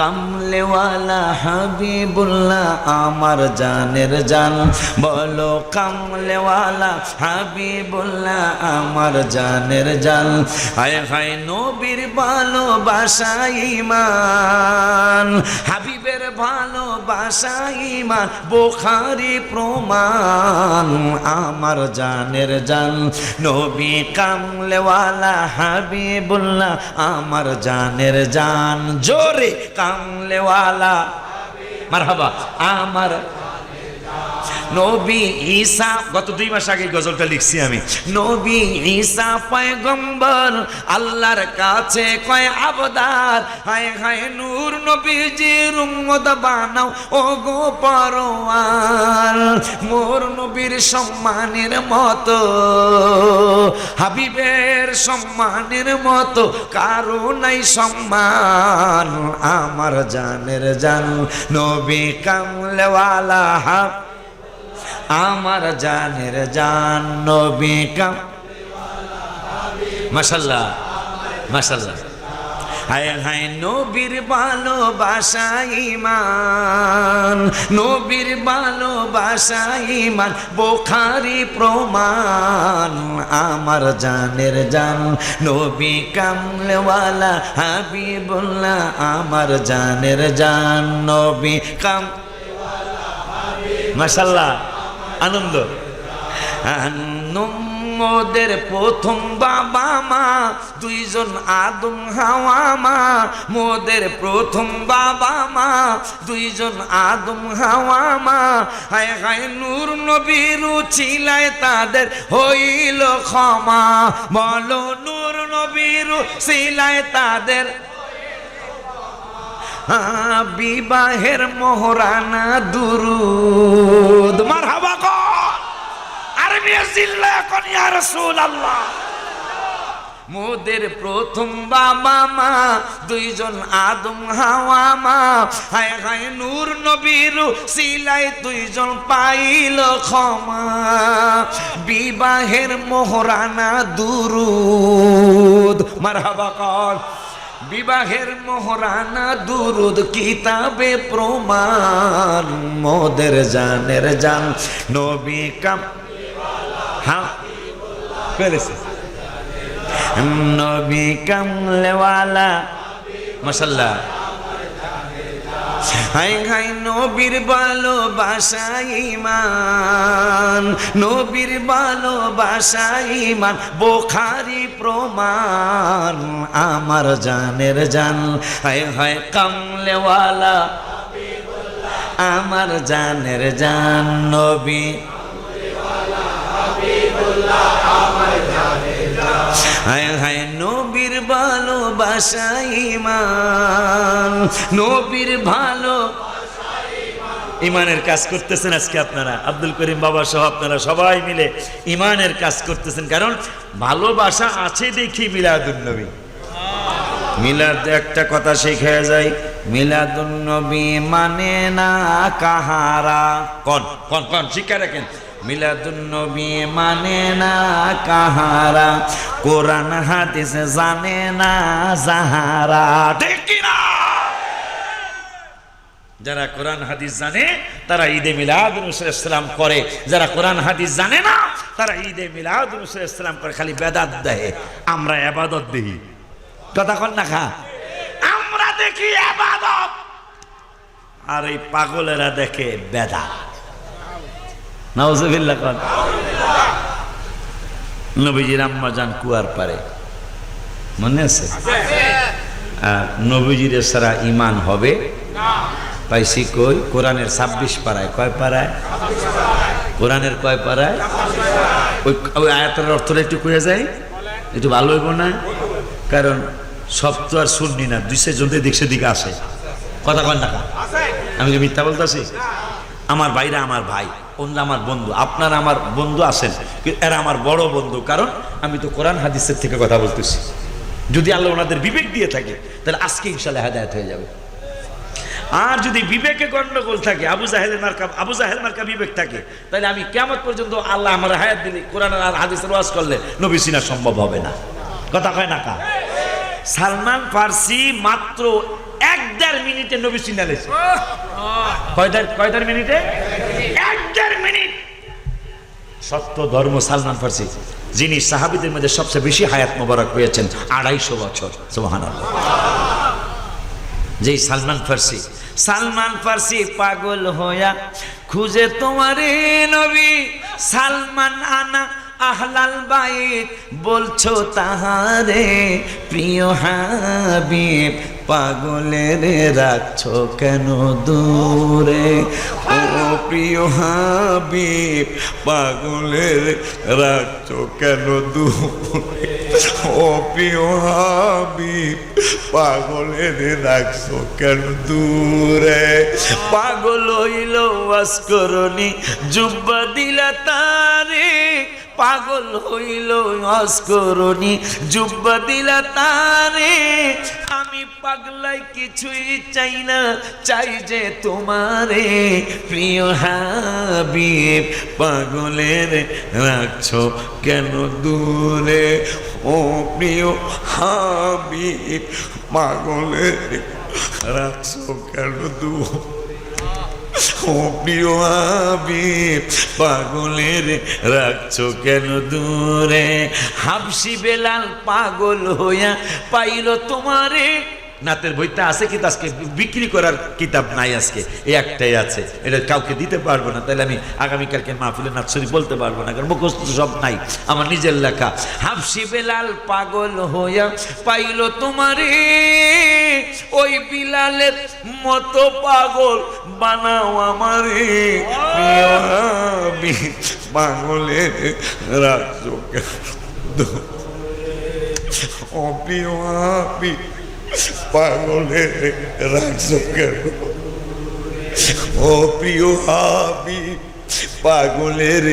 কামলেওয়ালা হাবিবুল্লাহ, আমার জানের জান। বলো কামলেওয়ালা হাবিবুল্লাহ, আমার জানের জান। হায় হায় নবীর ভালোবাসা ইমান, হাবিবের ভালোবাসা ইমান, বোখারি প্রমাণ, আমার জানের জান। নবী কামলেওয়ালা হাবিবুল্লাহ, আমার জানের জান। জোরে কামলেওয়ালা মারহাবা। আমার নবী ঈসা, গত দুই মাস আগে গজলটা লিখছি আমি। নবী ঈসা পয়গম্বর, আল্লাহর কাছে কয়, আবদার, হায় হায় নূর নবীজির উম্মত বানাও ও গো পরওয়ার মোর নবীর সম্মানের মতো, হাবিবের সম্মানের মতো, কারও নাই সম্মান। আমার জানের জান নবী কামলেওয়ালা হাব আমার জানের জান নবী কাম। মাশাল্লাহ মাশাল্লাহ। হায় হায় নবীর ভালোবাসা ইমান নবীর ভালোবাসা ইমান বোখারি প্রমাণ। আমার জানের জান নবী কামলেওয়ালা হাবিবুল্লাহ, আমার জানের জান নবী কাম। মাশাল্লাহ। আনন্দ। মোদের প্রথম বাবা মা, দুইজন আদম হাওয়া মা, মোদের প্রথম বাবা মা, দুইজন আদম হাওয়া মা। হায় হায় নূর নবীর ছিলায় তাদের হইল ক্ষমা। বলো নূর নবীর ছিলায় তাদের বিবাহের মোহরানা দুরুদ। মার হাবা আরে নিয়ে জিল্লা এখন রাসূলুল্লাহ। মোদের প্রথম বাবা মা, দুইজন আদম হাওয়া মা। হায় হায়, নূর নবীর সিলাই দুইজন পাইল ক্ষমা। বিবাহের মোহরানা দুরুদ। মারহাবা কর। বিবাহের মোহরানা দুরুদ কিতাবে প্রমাণ, মোদের জানের জান। নবী কাম হ্যাঁ পেরেছে নবী কামলেওয়ালা মাসাল্লাহ হাই হাই, নবীর ভালোবাসা ইমান নবীর ভালোবাসা ইমান বোখারি প্রমাণ, আমার জানের জান। হায় হায়, কামলেওয়ালা। আমার জানের জান, নবী। হায় হায় নবীর ভালোবাসা নবীর ভালো ইমানের কাজ করতেছেন আজকে আপনারা। আব্দুল করিম বাবা সহ আপনারা সবাই মিলে ইমানের কাজ করতেছেন। কারণ ভালোবাসা আছে দেখি মিলাদুন নবী মিলাদ একটা কথা শেখা যায় মিলাদুন নবী মানে না কাহারা। কন কন কন শিক্ষা রাখেন। মিলাদুন নবী মানে না কাহারা? কোরআন, হাদিস জানে না যাহারা। ঠিক যারা কোরআন, হাদিস জানে, তারা ঈদে মিলাদ ইসলাম করে। যারা কোরআন, হাদিস জানে না, তারা ঈদে মিলাদ ইসলাম করে, খালি বেদাত দেয় আমরা এবাদত দেখি কথা কন না খা। আমরা দেখি এবাদত। আর এই পাগলেরা দেখে বেদাত। নাউজুবিল্লাহ কন। নবীজির আম্মা যান কুয়ার পারে। মনে আছে? নবীজির সারা ইমান হবে? পাইছি কই? কোরআনের ছাব্বিশ পাড়ায়। কয় পাড়ায়? কোরআনের কয় পাড়ায়? ওই ওই আয়াতের অর্থটা একটু কয়ে যায় একটু ভালো হইব না? কারণ সব তো আর শুননি না, দুই জন দিক সেদিকে আসে। কথা কন টাকা আমি কি মিথ্যা বলতেছি? আমার ভাইরা আমার ভাই। অন্য আমার বন্ধু? আপনারা আমার বন্ধু আছেন এরা আমার বড় বন্ধু। কারণ আমি তো কোরআন হাদিসের থেকে কথা বলতেছি। যদি আল্লাহ ওনাদের বিবেক দিয়ে থাকে তাহলে আজকে ইনশাল্লাহ হেদায়ত হয়ে যাবে। আর যদি বিবেকে গন্ডগোল থাকে আবু জাহেলের মার্কা আবু জাহেল মার্কা বিবেক থাকে তাহলে আমি কেমন পর্যন্ত আল্লাহ আমার হায়াত দিলে কোরআন আর হাদিসের ওয়াজ করলে নবী সিনা সম্ভব হবে না। কথা কয় না কা? সালমান ফার্সি মাত্র এক দেড় মিনিটে নবী সিনালেছে কয়টার কয়টার মিনিটে? সত্য ধর্ম সালমান ফার্সি, যিনি সাহাবিদের মধ্যে সবচেয়ে বেশি হায়াত মোবারক পেয়েছেন আড়াইশো বছর। সোহান যেই সালমান ফার্সি সালমান ফার্সি পাগল হইয়া খুঁজে তোমারে নবী, সালমান আনা আহলাল বাইত, বলছো তাহারে প্রিয় হাবিব পাগলের রাখছো কেন দূরে? ও প্রিয় হাবিব, পাগলের রাখছো কেন দূরে? ও প্রিয় হাবিব, পাগলের রাখছো কেন দূরে? পাগল হইল ওয়াস করনি জুব্বা দিলা তারে। পাগল হইল ওয়াস করনি জুব্বা দিলা তারে। আমি পাগলাই কিছুই চাই না, চাই যে তোমারে। প্রিয় হাবিব, পাগলের রাখছো কেন দূরে? ও প্রিয় হাবিব, পাগলের রাখছো কেন দূরে? প্রিয় হাবিব পাগলের রাখছো কেন দূরে? হাবসি বেলাল পাগল হইয়া পাইল তোমারে নাতের বইটা আছে কিন্তু আজকে বিক্রি করার কিতাব নাই আজকে। এই একটাই আছে। এটা কাউকে দিতে পারব না, তাহলে আমি আগামীকালকে মাহফিলে নাচ শরীফ বলতে পারব না, কারণ মুখস্থ সব নাই। আমার নিজের লেখা। হাফসি বেলাল পাগল হইয়া পাইল তোমারে, ওই বিলালের মতো পাগল বানাও আমারে। পাগলের কেন পাগলের রাখছো কেন ও প্রিয় হাবি পাগলের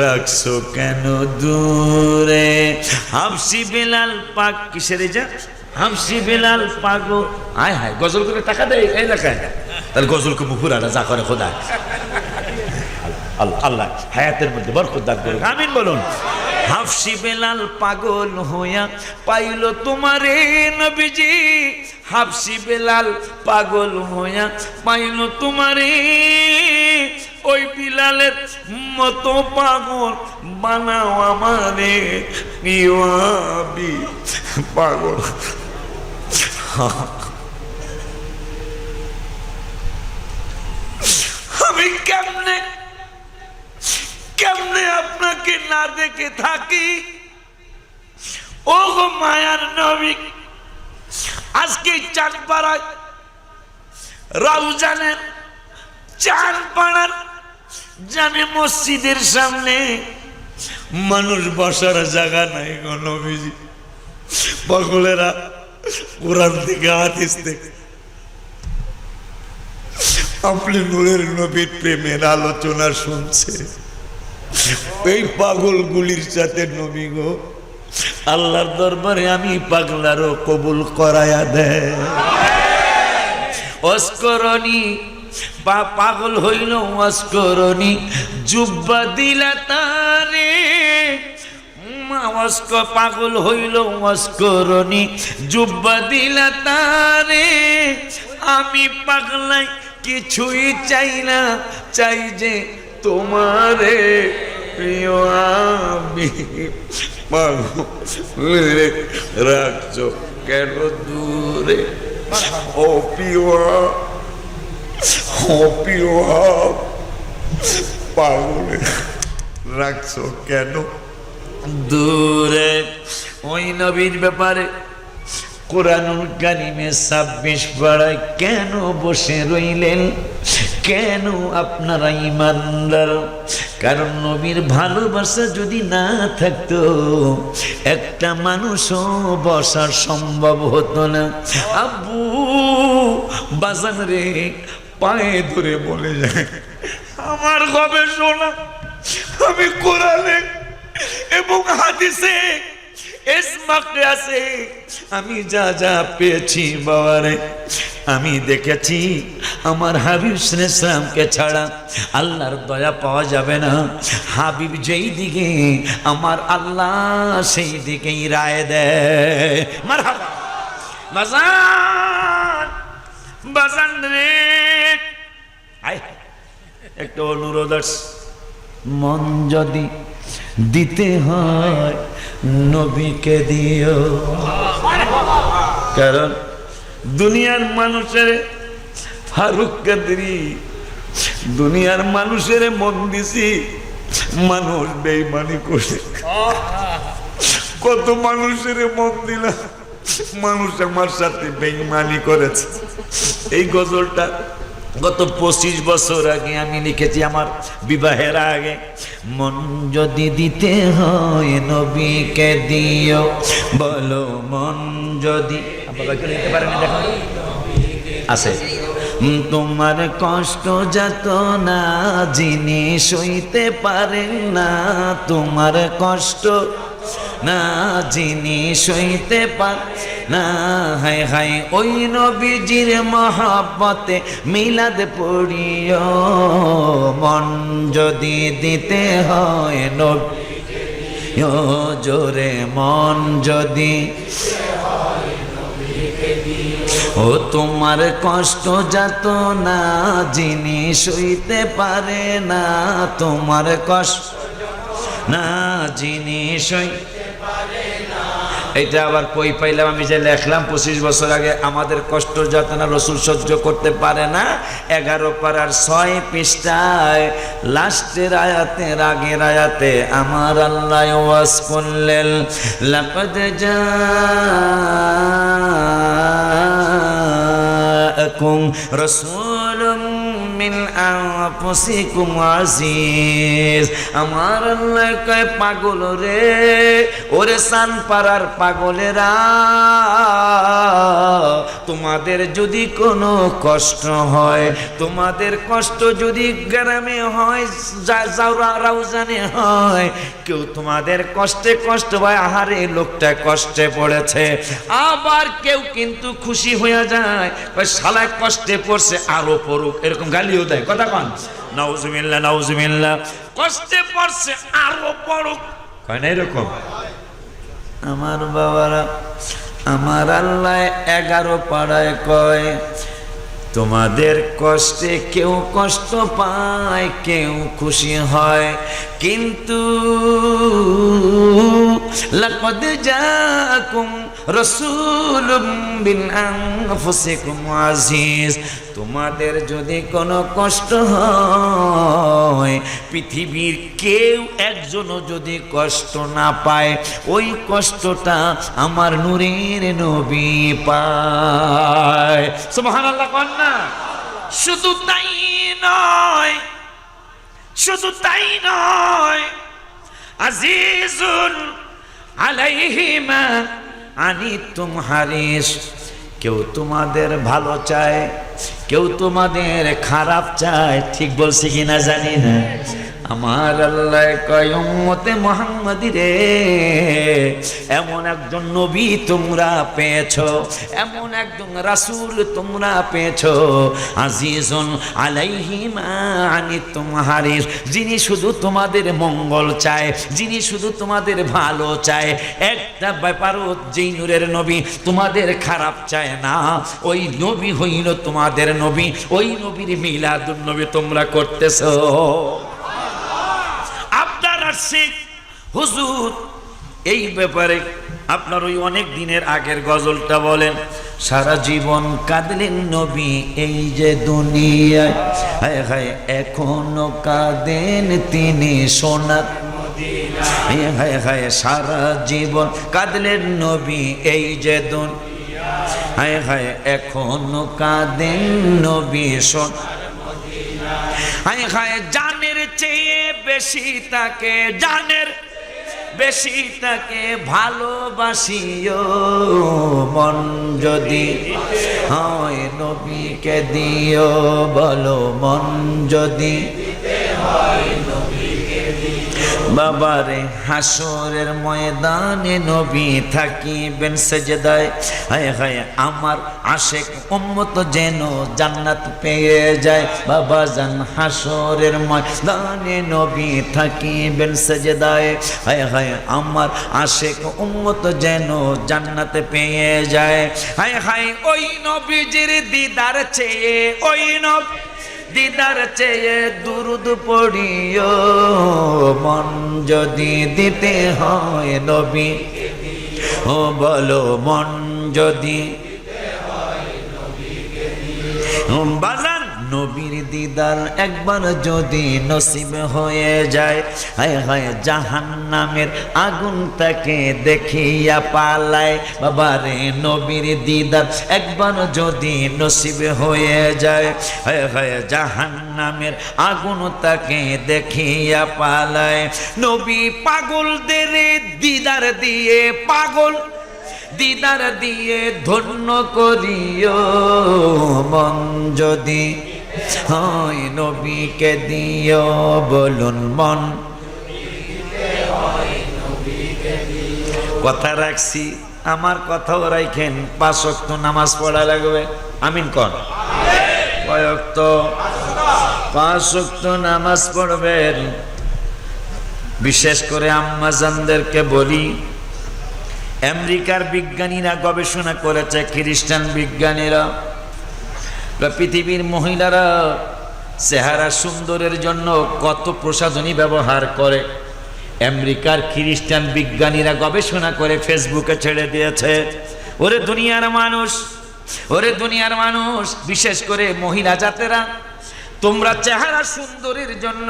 রাখছো কেন দূরে? হামসি বেলাল পাক কিসের যা? হামসি বেলাল পাগল। আয় হায়, গজল করে টাকা দেয় এই লেখায় তাহলে গজলকে মুখুরাটা যা করে খোদা। আল্লাহ আল্লাহ, হায়াতের মধ্যে বরকত দান করুন আমিন বলুন। হাফসি বেলাল পাগল হইয়া পাইল তোমারে নবীজি। হাফসি বেলাল পাগল হইয়া পাইল তোমারে। ওই বিলালের মতো পাগল বানাও আমারে পাগল। আমি কেমনে কেমনে আপনাকে না দেখে থাকি? ও গো মায়ার নবী, আজকে চান পাড়ায় রাউজানের চান পাড়ার জানে মসজিদের সামনে মানুষ বসার জায়গা নাই গো নবীজি। পাগলেরা কোরআন থেকে হাদিস থেকে। আপনি নূরের নবীর প্রেমের আলোচনা শুনছে। এই পাগলগুলির সাথে নবী গো, আল্লাহর দরবারে আমি পাগলারও কবুল করায়া দেয়। অস্করণী, বা পাগল হইল অস্করণী, জুব্বা দিলা তারে। অস্ক পাগল হইল অস্করণী, জুব্বা দিলা তারে। আমি পাগলাই কিছুই চাই না, চাই যে তোমারে। রাখছো কেন দূরে? রাখছো কেন দূরে? ওই নবীর ব্যাপারে কোরআনুল কারিমে ছাব্বিশ পাড়ায় কেন বসে রইলেন? কেন আপনারা ইমানদার? কারণ নবীর ভালোবাসা যদি না থাকতো, একটা মানুষও বসার সম্ভব হতো না। আব্বু, বাজান রে, পায়ে ধরে বলে যায়, আমার গবেষণা আমি কোরআনে এবং হাদিসে আমি যা যা পেয়েছি বাবারে আমি দেখেছি। আমার হাবিব ইসলামকে ছাড়া আল্লাহর দয়া পাওয়া যাবে না। হাবিব যেই দিকে, আমার আল্লাহ সেই দিকেই রায় দেয়। রে। একটা অনুরোধ মন যদি দিতে হয় নবীকে দিও। কারণ দুনিয়ার মানুষের ফারুক কাদরি, দুনিয়ার মানুষের মন দিছি মানুষ বেইমানি করে। কত মানুষের মন দিলাম, মানুষ আমার সাথে বেইমানি করেছে। এই গজলটা গত পঁচিশ বছর আগে আমি লিখেছি আমার বিবাহের আগে, মন যদি দিতে হয় নবীকে দিও, বলো মন যদি আছে। তোমার কষ্ট যত না যিনি সইতে পারেন না, তোমার কষ্ট না যিনি সইতে পার, না হায় হায় ওই নবীজির মহাব্বতে মিলাদ পড়িও। মন যদি দিতে হয় নবী জোরে মন যদি ও তোমার কষ্ট যাত না যিনি সইতে পারে না তোমার কষ্ট। না যিনি সই। এটা আবার কই পাইলাম আমি যে লেখলাম, পঁচিশ বছর আগে আমাদের কষ্ট যাতনা রসুল সহ্য করতে পারে না, এগারো পাড়ার ছয় পৃষ্ঠায় লাস্টের আয়াতের আগের আয়াতে আমার আল্লাহ ওয়াজ করলেন, লাকদ জাআকুম রাসূলুম মিন আনফুসিকুম আজিজ। আমার আল্লাহ পাগল রে, ওরে সান পাড়ার পাগলেরা, তোমাদের যদি কোনো কষ্ট হয়, তোমাদের কষ্ট যদি গ্রামে হয় রাউজানে হয়, কেউ তোমাদের কষ্টে কষ্ট হয় আহারে, লোকটা কষ্টে পড়েছে। আবার কেউ কিন্তু খুশি হয়ে যায়, কয় শালা কষ্টে পড়ছে, আরও পড়ুক। এরকম গালিও দেয় কথা কন। নাউজুবিল্লাহ নাউজুবিল্লাহ। কষ্টে পড়ছে আরও পড়ুক। কয় না এরকম? আমার বাবারা আমার আল্লাহ এগারো পাড়ায় কয় তোমাদের কষ্টে কেউ কষ্ট পায় কেউ খুশি হয়। কিন্তু লাকদ জাকুম আনফুসিকুম আজিজ তোমাদের যদি কোনো কষ্ট হয়, পৃথিবীর কেউ একজনও যদি কষ্ট না পায়, ওই কষ্টটা আমার নূরের নবী পায়। সুবহানাল্লাহ না? শুধু তাই নয়, শুধু তাই নয় আজিজুল আলাইহিমা আনি তুম হারিস। কেউ তোমাদের ভালো চায় কেউ তোমাদের খারাপ চায়, ঠিক বলছি কিনা জানি না। আমার আল্লাহ কয়, উম্মতে মোহাম্মদি রে, এমন একজন নবী তোমরা পেয়েছ, এমন একজন রাসূল তোমরা পেয়েছ, আজিজুন আলাইহি মা যিনি শুধু তোমাদের মঙ্গল চায়, যিনি শুধু তোমাদের ভালো চায়। একটা ব্যাপারও যেই নূরের নবী তোমাদের খারাপ চায় না, ওই নবী হইল তোমাদের নবী, ওই নবীর মিলাদুন নবী তোমরা করতেছো। আপনার আসছে হুজুর, এই ব্যাপারে আপনার ওই অনেক দিনের আগের গজলটা বলেন, সারা জীবন কাঁদলেন নবী এই যে দুনিয়ায়, হায় এখনও কাঁদেন তিনি সোনার হায় হায়, সারা জীবন কাঁদলেন নবী এই যে দুন হায় হায়, এখনও কাঁদেন নবী সোন হায় হায়, জানের চেয়ে বেশি তাকে, জানের বেশি তাকে ভালোবাসিও। মন যদি হয় নবীকে দিও, বলো মন যদি বাবারে হাসরের ময়দানে নবী থাকিবেন সেজদায়। হায় হায়, আমার আশেক উম্মত যেন জান্নাত পেয়ে যায়। বাবা জান হাসরের ময়দানে নবী থাকিবেন সেজদায়। হায় হায়, আমার আশেক উম্মত যেন জান্নাত পেয়ে যায়। হায় হায়, ওই নবীজির দিদার চেয়ে ওই নবী দিদার চেয়ে দুরুদ পড়িও। মন যদি দিতে হয় নবী ও বলো মন যদি বাজান নবীর দিদার একবার যদি নসিব হয়ে যায়, হায় হায় জাহান নামের আগুন তাকে দেখিয়া পালায়। বাবারে নবীর দিদার একবার যদি নসিব হয়ে যায়, হায় হায় জাহান নামের আগুন তাকে দেখিয়া পালায়। নবী পাগলদের দিদার দিয়ে পাগল, দিদার দিয়ে ধন্য করিও মন যদি হয় নবীকে দিও বলুন মন। কথা রাখছি, আমার কথাও রাখেন পাঁচ ওয়াক্ত নামাজ পড়া লাগবে। আমিন কন। কয়ক্ত নামাজ পড়বেন। বিশেষ করে আম্মাজানদেরকে বলি, আমেরিকার বিজ্ঞানীরা গবেষণা করেছে, খ্রিস্টান বিজ্ঞানীরা পৃথিবীর মহিলারা চেহারা সুন্দরের জন্য কত প্রসাধনী ব্যবহার করে। আমেরিকার খ্রিস্টান বিজ্ঞানীরা গবেষণা করে ফেসবুকে ছেড়ে দিয়েছে। ওরে দুনিয়ার মানুষ, ওরে দুনিয়ার মানুষ, বিশেষ করে মহিলা জাতেরা, তোমরা চেহারা সুন্দরের জন্য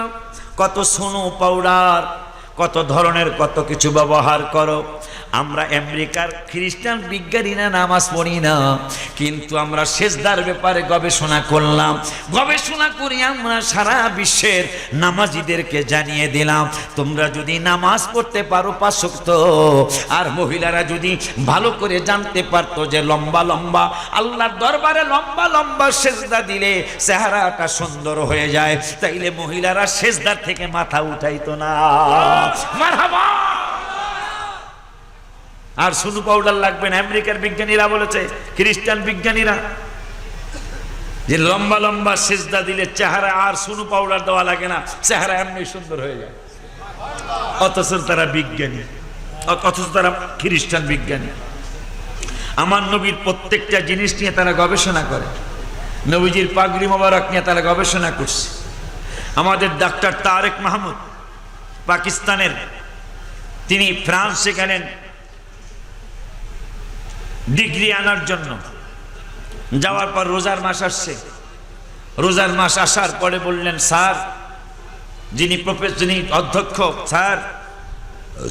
কত সোনো পাউডার কত ধরনের কত কিছু ব্যবহার করো। আমরা আমেরিকার খ্রিস্টান বিজ্ঞানীরা নামাজ পড়ি না, কিন্তু আমরা শেষদার ব্যাপারে গবেষণা করলাম। গবেষণা করি আমরা সারা বিশ্বের নামাজিদেরকে জানিয়ে দিলাম, তোমরা যদি নামাজ পড়তে পারো পাশক্ত আর মহিলারা যদি ভালো করে জানতে পারতো যে লম্বা লম্বা, আল্লাহর দরবারে লম্বা লম্বা সেজদা দিলে চেহারাটা সুন্দর হয়ে যায়, তাইলে মহিলারা সেজদার থেকে মাথা উঠাইতো না। আর সুনু পাউডার লাগবে না, আমেরিকার বিজ্ঞানীরা বলেছে, খ্রিস্টান বিজ্ঞানীরা, যে লম্বা লম্বা সেজদা দিলে চেহারা আর সুনু পাউডার দেওয়া লাগে না, চেহারা এমনি সুন্দর হয়ে যায়। অথচ তারা বিজ্ঞানী, অথচ তারা খ্রিস্টান বিজ্ঞানী। আমার নবীর প্রত্যেকটা জিনিস নিয়ে তারা গবেষণা করে, নবীজির পাগড়ি মোবারক নিয়ে তারা গবেষণা করছে। আমাদের ডাক্তার তারেক মাহমুদ পাকিস্তানের। তিনি ফ্রান্সে গেলেন ডিগ্রি আনার জন্য। যাওয়ার পর রোজার মাস আসছে। রোজার মাস আসার পরে বললেন, স্যার, যিনি যিনি অধ্যক্ষ, স্যার,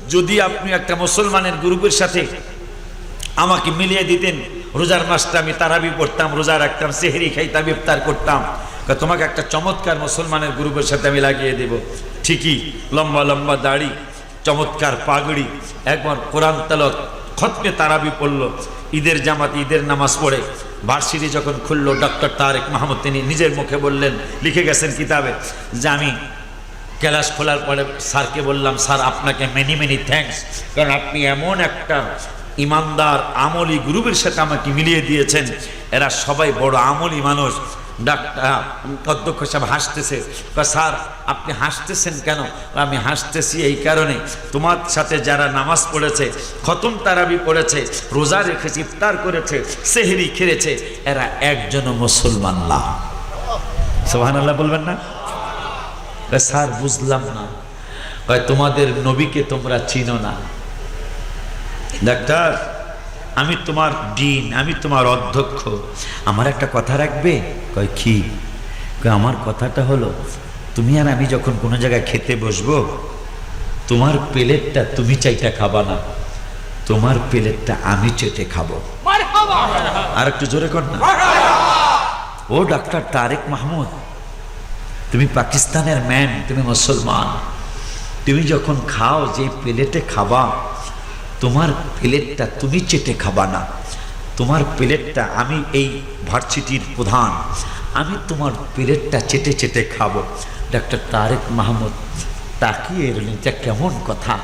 যদি আপনি একটা মুসলমানের গ্রুপের সাথে আমাকে মিলিয়ে দিতেন, রোজার মাসটা আমি তারাবি পড়তাম রোজা রাখতাম সেহেরি খাইতাম, ইফতার করতাম। তোমাকে একটা চমৎকার মুসলমানের গ্রুপের সাথে আমি লাগিয়ে দেব। ঠিকই লম্বা লম্বা দাড়ি, চমৎকার পাগড়ি। একবার কোরআন তালত খতমে তারাবি পড়ল। ঈদের জামাত ঈদের নামাজ পড়ে। ভার্সিটি যখন খুললো, ডক্টর তারেক মাহমুদ, তিনি নিজের মুখে বললেন, লিখে গেছেন কিতাবে, যে আমি ক্লাস খোলার পরে স্যারকে বললাম, স্যার, আপনাকে মেনি মেনি থ্যাঙ্কস কারণ আপনি এমন একটা ইমানদার আমলি গ্রুপের সাথে আমাকে মিলিয়ে দিয়েছেন। এরা সবাই বড় আমলি মানুষ। ডাক্তার অধ্যক্ষ সাহেব হাসতেছে। স্যার, আপনি হাসতেছেন কেন? আমি হাসতেছি এই কারণে। তোমার সাথে যারা নামাজ পড়েছে, খতম তারাবি পড়েছে, রোজা রেখেছে, ইফতার করেছে, সেহরি খেয়েছে এরা একজনও মুসলমান না। সোহান আল্লাহ বলবেন না? স্যার, বুঝলাম না। তোমাদের নবীকে তোমরা চিনো না। ডাক্তার আমি তোমার ডিন আমি তোমার অধ্যক্ষ। আমার একটা কথা রাখবে? কয় কি? আমার কথাটা হলো তুমি আর আমি যখন কোনো জায়গায় খেতে বসবো তোমার প্লেটটা তুমি চাইটা খাবা না তোমার প্লেটটা আমি চেটে খাব। আর একটু জোরে কর না। ও ডাক্তার তারেক মাহমুদ তুমি পাকিস্তানের ম্যান তুমি মুসলমান। তুমি যখন খাও যে প্লেটে খাবা তোমার প্লেটটা তুমি চেটে খাবা না। তোমার প্লেটটা আমি এই ভার্সিটির প্রধান। আমি তোমার প্লেটটা চেটে চেটে খাব। ডাক্তার তারেক মাহমুদ তাকিয়ে রইলেন এটা কেমন কথা।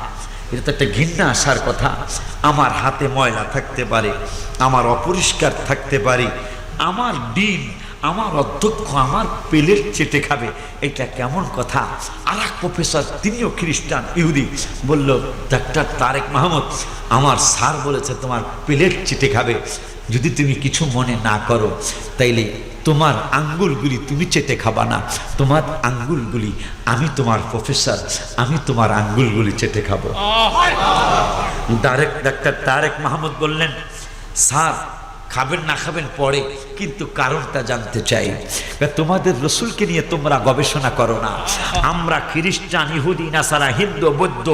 এটা তো একটা ঘৃণা আসার কথা। আমার হাতে ময়লা থাকতে পারে, আমার অপরিষ্কার থাকতে পারে, আমার ডিন আমার অধ্যক্ষ আমার পেলের চেটে খাবে। এটা কেমন কথা? আর এক প্রফেসর তিনিও খ্রিস্টান ইহুদি। বলল ডাক্তার তারেক মাহমুদ আমার স্যার বলেছে তোমার প্লেট চেটে খাবে। যদি তুমি কিছু মনে না করো তাইলে তোমার আঙ্গুলগুলি তুমি চেটে খাবা না। তোমার আঙ্গুলগুলি আমি তোমার প্রফেসর আমি তোমার আঙ্গুলগুলি চেটে খাব। ডাক্তার তারেক মাহমুদ বললেন স্যার খাবেন না খাবেন পরে, কিন্তু কারণটা জানতে চাই। তোমাদের রসুলকে নিয়ে তোমরা গবেষণা করো না। আমরা খ্রিস্টান, ইহুদি, নাসারা, হিন্দু, বৌদ্ধ,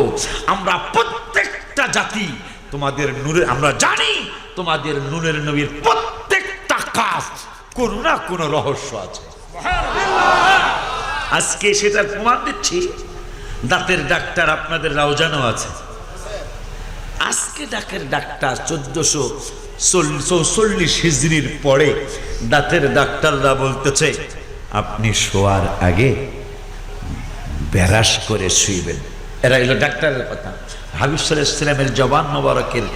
আমরা প্রত্যেকটা জাতি তোমাদের নূরের, আমরা জানি তোমাদের নূরের নবীর প্রত্যেকটা কাজ, কোনো না কোনো রহস্য আছে। আজকে সেটা প্রমাণ দিচ্ছি। দাঁতের ডাক্তার আপনাদের রাউজানও আছে। আজকে ডাকের ডাক্তার চোদ্দশো চৌচল্লিশ হিজড়ির পরে দাঁতের ডাক্তাররা বলতেছে, আপনি শোয়ার আগে ব্যারাস করে শুইবেন। এরা এলো ডাক্তারের কথা। হাবিবসর ইসলামের জবান মোবারকের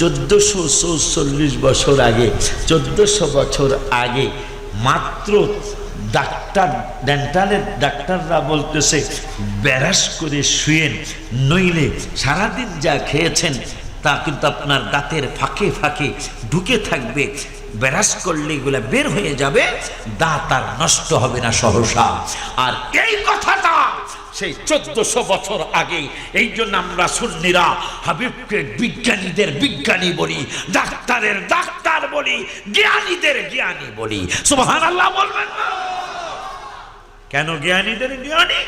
চোদ্দশো চৌচল্লিশ বছর আগে, চোদ্দশো বছর আগে মাত্র ডাক্তার, ডেন্টালের ডাক্তাররা বলতেছে ব্যারাস করে শুয়েন, নইলে সারাদিন যা খেয়েছেন তা কিন্তু আপনার দাঁতের ফাঁকে ফাঁকে ঢুকে থাকবে। ব্যারাস করলে এগুলা বের হয়ে যাবে, দাঁত আর নষ্ট হবে না সহসা। আর এই কথাটা সেই চোদ্দশো বছর আগে, এই জন্য আমরা সুন্নিরা হাবিবকে বিজ্ঞানীদের বিজ্ঞানী বলি, ডাক্তারের ডাক্তার বলি, জ্ঞানীদের জ্ঞানী বলি। সুবহান আল্লাহ বলবেন না। কেন জ্ঞানীদের জ্ঞানী?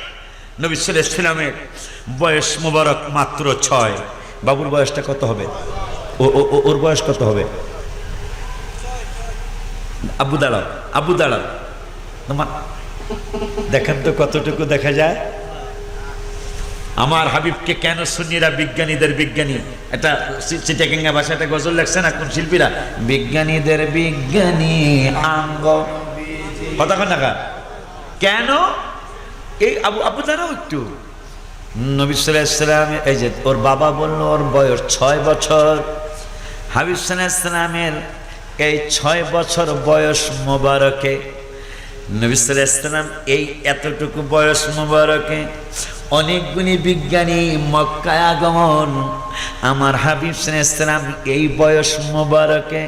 নবী ইসলামের বয়স মোবারক মাত্র ছয়। বাবুর বয়সটা কত হবে? ও ওর বয়স কত হবে? আবু দাঁড়াও আবু দাঁড়াও। দেখেন তো কতটুকু দেখা যায়। আমার হাবিবকে কেন সুন্নিরা বিজ্ঞানীদের বিজ্ঞানী? এটা চিটাকেঙ্গা ভাষা একটা গজল লেখছে না কোন শিল্পীরা? বিজ্ঞানীদের বিজ্ঞানী আঙ্গ। কথা কেন? এই আবু আবু দাঁড়াও একটু। নবী সাল্লাম, এই যে ওর বাবা বলল, ওর বয়স ছয় বছর। হাবিব এই ছয় বছর বয়স মোবারকে, নবী সাল্লাম এই এতটুকু বয়স মোবারকে অনেকগুলি বিজ্ঞানী মক্কায় আগমন। আমার হাবিব সাল্লাম এই বয়স মোবারকে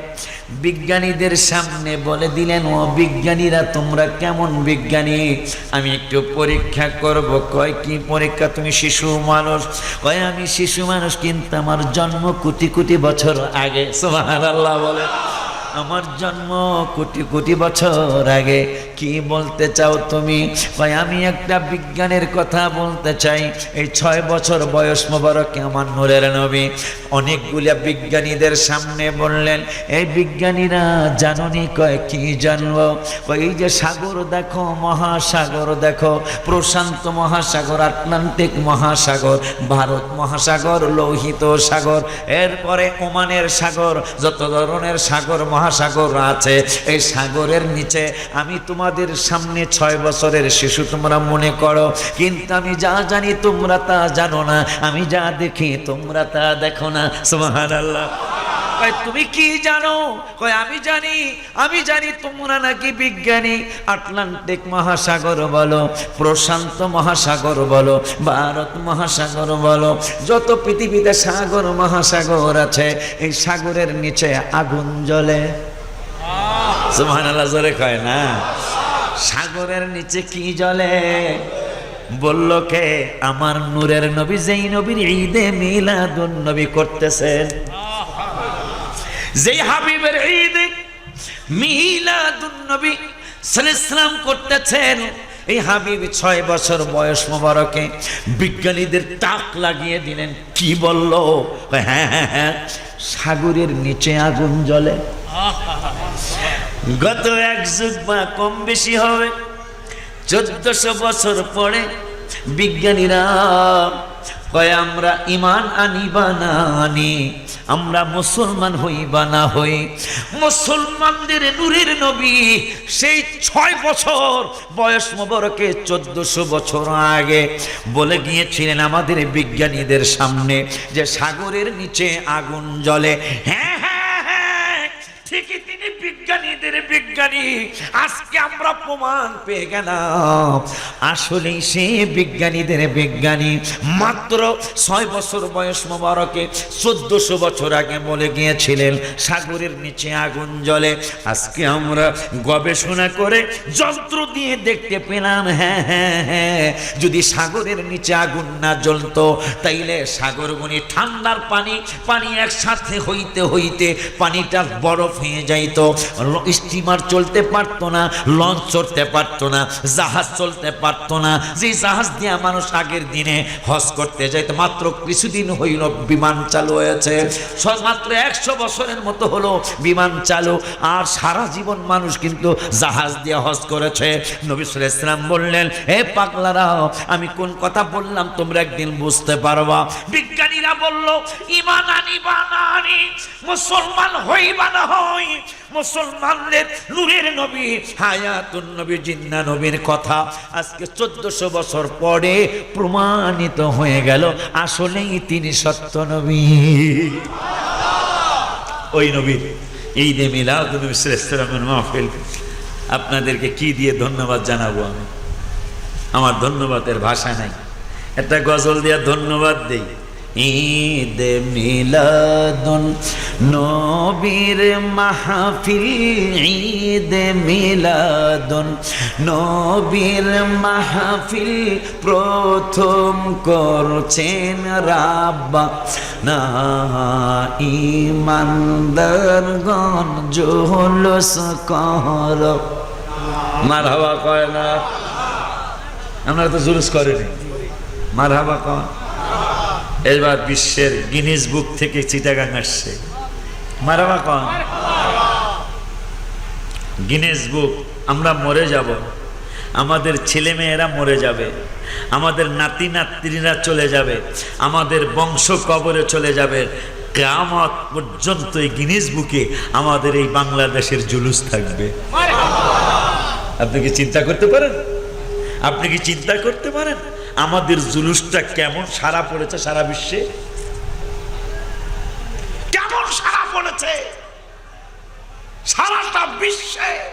বিজ্ঞানীদের সামনে বলে দিলেন, ও বিজ্ঞানীরা, তোমরা কেমন বিজ্ঞানী? আমি একটু পরীক্ষা করব। কয়, কি পরীক্ষা? তুমি শিশু মানুষ? কয়, আমি শিশু মানুষ, কিন্তু আমার জন্ম কোটি কোটি বছর আগে। সুবহানাল্লাহ বলে। আমার জন্ম কোটি কোটি বছর আগে। কি বলতে চাও তুমি? ভাই, আমি একটা বিজ্ঞানের কথা বলতে চাই। এই ছয় বছর বয়স মোবারকে আমার নূরের নবী। অনেকগুলা বিজ্ঞানীদের সামনে বললেন, এই বিজ্ঞানীরা জাননি কয় কি জানব এই যে সাগর দেখো, মহাসাগর দেখো, প্রশান্ত মহাসাগর, আটলান্টিক মহাসাগর, ভারত মহাসাগর, লৌহিত সাগর, এরপরে ওমানের সাগর, যত ধরনের সাগর মহাসাগর আছে। এই সাগরের নিচে আমি তোমাদের সামনে ছয় বছরের শিশু তোমরা মনে করো। কিন্তু আমি যা জানি তোমরা তা জানো না। আমি যা দেখি তোমরা তা দেখো না। সুবহান আল্লাহ তুমি কি জানো? কয়, আমি জানি আমি জানি তোমরা নাকি বিজ্ঞানী। আটলান্টিক মহাসাগর বলো, প্রশান্ত মহাসাগর বলো, ভারত মহাসাগর বলো, যত পৃথিবীতে সাগর মহাসাগর আছে, এই সাগরের নিচে আগুন জ্বলে। কয় না? সাগরের নিচে কি জ্বলে? বলল কে? আমার নূরের নবী, যেই নবীর ঈদে মিলাদুন নবী করতেছেন। যেই হাবিবের ঈদে মিলাদুন নবী সালাম করতেছেন, এই হাবিব ছয় বছর বয়স মোবারকে বিজ্ঞানীদের টাক লাগিয়ে দিলেন, কি বলল? হ্যাঁ হ্যাঁ হ্যাঁ সাগরের নিচে আগুন জ্বলে। গত এক যুগ বা কম বেশি হবে, চোদ্দশো বছর পরে বিজ্ঞানীরা কয়, আমরা ইমান আনিবা না আনি, আমরা মুসলমান হইবা না হই। মুসলমানদের নূরের নবী সেই ছয় বছর বয়স মোবারকে চোদ্দশো বছর আগে বলে গিয়েছিলেন আমাদের বিজ্ঞানীদের সামনে যে সাগরের নিচে আগুন জ্বলে। হ্যাঁ হ্যাঁ হ্যাঁ বিজ্ঞানী, আজকে আমরা প্রমাণ পেয়ে গেলাম। আসলেই সে বিজ্ঞানীদের বিজ্ঞানী। মাত্র ছয় বছর বয়স মোবারকে চোদ্দশো বছর আগে বলে গিয়েছিলেন, সাগরের নিচে আগুন জ্বলে। আজকে আমরা গবেষণা করে যন্ত্র দিয়ে দেখতে পেলাম হ্যাঁ হ্যাঁ হ্যাঁ যদি সাগরের নিচে আগুন না জ্বলতো, তাইলে সাগরগুনি ঠান্ডার পানি পানি একসাথে হইতে হইতে পানিটা বরফ হয়ে যাইতো। স্টিমার চলতে পারতো না, লঞ্চ চড়তে পারতো না, জাহাজ চলতে পারতো না। যে জাহাজ দিয়ে মানুষ আগের দিনে হজ করতে যাইতো, মাত্র কিছুদিন হইল বিমান চালু হয়েছে। মাত্র একশো বছরের মতো হলো বিমান চালু, আর সারা জীবন মানুষ কিন্তু জাহাজ দিয়ে হজ করেছে। নবী সাল্লাল্লাহু ইসলাম বললেন হে পাগলারা, আমি কোন কথা বললাম তোমরা একদিন বুঝতে পারবা? বিজ্ঞানীরা বলল, ইমান আনিবা না আনি, মুসলমান হইবা না হই মুসলমানদের নূরের নবী, হায়াতুন নবী, জিন্না নবীর কথা। আজকে চোদ্দশো বছর পরে প্রমাণিত হয়ে গেল, আসলেই তিনি সত্য নবী। ওই নবীর এই দে মিলাদ নবী সাল্লামের মাহফিল। আপনাদেরকে কি দিয়ে ধন্যবাদ জানাব আমি? আমার ধন্যবাদের ভাষা নাই। একটা গজল দিয়া ধন্যবাদ দেই। ঈদ মিলাদুন নবীর মাহফিল, ঈদ মিলাদুন নবীর মাহফিল প্রথম করছেন রাব্বা। না ইমানদারগণ জোহলস কর। মার হাওয়া কয় না? আপনারা তো জুলুস করেনি। মার হাবা কন এবার বিশ্বের গিনিস বুক থেকে চিটাগাং আসছে। মারাবা কন। গিনেস বুক আমরা মরে যাব। আমাদের ছেলে মেয়েরা মরে যাবে। আমাদের নাতি নাতনিরা চলে যাবে। আমাদের বংশ কবরে চলে যাবে। কেয়ামত পর্যন্ত এই গিনিস বুকে আমাদের এই বাংলাদেশের জুলুস থাকবে। আপনি কি চিন্তা করতে পারেন? আপনি কি চিন্তা করতে পারেন? আমাদের জুলুসটা কেমন সারা পড়েছে সারা বিশ্বে? কেমন সারা পড়েছে? সারাটা বিশ্বে।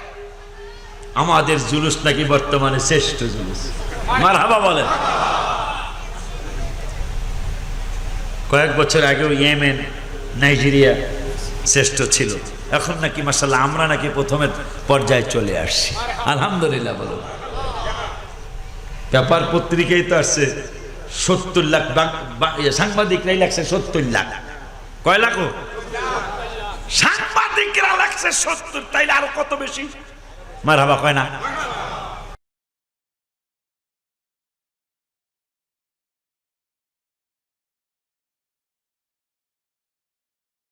আমাদের জুলুস নাকি বর্তমানে শ্রেষ্ঠ জুলুস? মার হাবা বলেন। কয়েক বছর আগেও ইয়েমেন, নাইজেরিয়া শ্রেষ্ঠ ছিল। এখন নাকি মাসাল্লাহ আমরা নাকি প্রথমের পর্যায়ে চলে আসছি। আলহামদুলিল্লাহ বলো। পেপার পত্রিকায় তো আসছে সত্তর লাখ সাংবাদিকরাই লাগছে সত্তর লাখ। কয় লাখ সাংবাদিকরা লাগছে সত্তর, তাইলে আরও কত বেশি? মার হাবা কয় না?